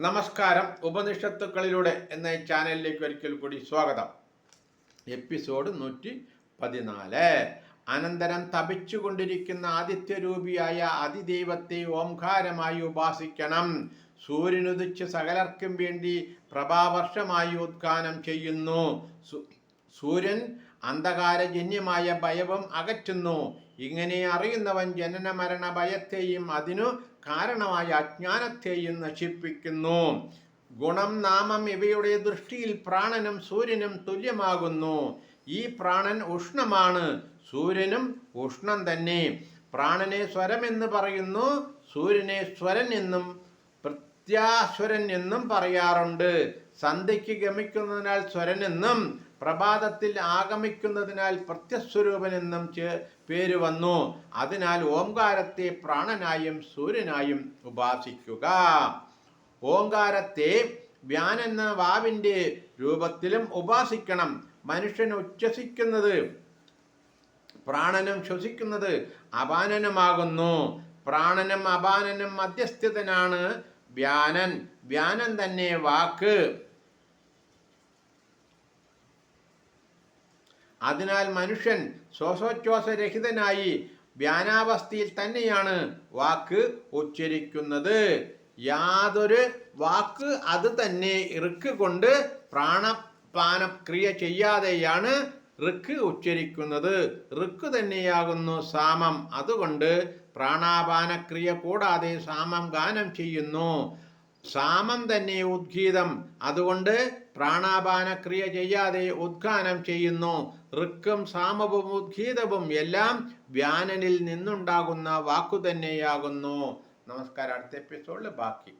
നമസ്കാരം. ഉപനിഷത്തുക്കളിലൂടെ എന്ന ഈ ചാനലിലേക്ക് ഒരിക്കൽ കൂടി സ്വാഗതം. എപ്പിസോഡ് നൂറ്റി പതിനാല്. അനന്തരം തപിച്ചുകൊണ്ടിരിക്കുന്ന ആദിത്യരൂപിയായ അതിദൈവത്തെ ഓംകാരമായി ഉപാസിക്കണം. സൂര്യനുദിച്ച് സകലർക്കും വേണ്ടി പ്രഭാവർഷമായി ഉദ്ഗാനം ചെയ്യുന്നു. സൂര്യൻ അന്ധകാരജന്യമായ ഭയവും അകറ്റുന്നു. ഇങ്ങനെ അറിയുന്നവൻ ജനന മരണ ഭയത്തെയും അതിനു കാരണമായ അജ്ഞാനത്തെയും നശിപ്പിക്കുന്നു. ഗുണം നാമം ഇവയുടെ ദൃഷ്ടിയിൽ പ്രാണനും സൂര്യനും തുല്യമാകുന്നു. ഈ പ്രാണൻ ഉഷ്ണമാണ് സൂര്യനും ഉഷ്ണം തന്നെ. പ്രാണനെ സ്വരമെന്ന് പറയുന്നു സൂര്യനെ സ്വരൻ എന്നും പ്രത്യാസ്വരൻ എന്നും പറയാറുണ്ട്. സന്ധ്യയ്ക്ക് ഗമിക്കുന്നതിനാൽ സ്വരൻ എന്നും പ്രഭാതത്തിൽ ആഗമിക്കുന്നതിനാൽ ചേ- പേര് വന്നു. അതിനാൽ ഓംകാരത്തെ പ്രാണനായും സൂര്യനായും ഉപാസിക്കുക. ഓങ്കാരത്തെ വ്യാൻ എന്ന വാവിന്റെ രൂപത്തിലും ഉപാസിക്കണം. മനുഷ്യൻ ഉച്ഛസിക്കുന്നത് പ്രാണനും ശ്വസിക്കുന്നത് അപാനനുമാകുന്നു. പ്രാണനും അപാനനും മധ്യസ്ഥിതനാണ്. വ്യാനൻ. വ്യാനൻ തന്നെ വാക്ക്. അതിനാൽ മനുഷ്യൻ ശ്വാസോച്ഛ്വാസരഹിതനായി വ്യാനാവസ്ഥയിൽ തന്നെയാണ് വാക്ക് ഉച്ചരിക്കുന്നത്. യാതൊരു വാക്ക് അത് തന്നെ ഇറുക്ക് കൊണ്ട് പ്രാണപാനക്രിയ ചെയ്യാതെയാണ് ഋക്ക് ഉച്ചരിക്കുന്നത് ഋക്ക് തന്നെയാകുന്നു സാമം. അതുകൊണ്ട് പ്രാണാപാനക്രിയ കൂടാതെ സാമം ഗാനം ചെയ്യുന്നു. സാമം തന്നെ ഉദ്ഗീതം. അതുകൊണ്ട് പ്രാണാപാനക്രിയ ചെയ്യാതെ ഉദ്ഗാനം ചെയ്യുന്നു. ഋക്കും സാമവും ഉദ്ഗീതവും എല്ലാം വ്യാനനിൽ നിന്നുണ്ടാകുന്ന വാക്കു തന്നെയാകുന്നു. നമസ്കാരം. അടുത്ത എപ്പിസോഡിൽ ബാക്കി.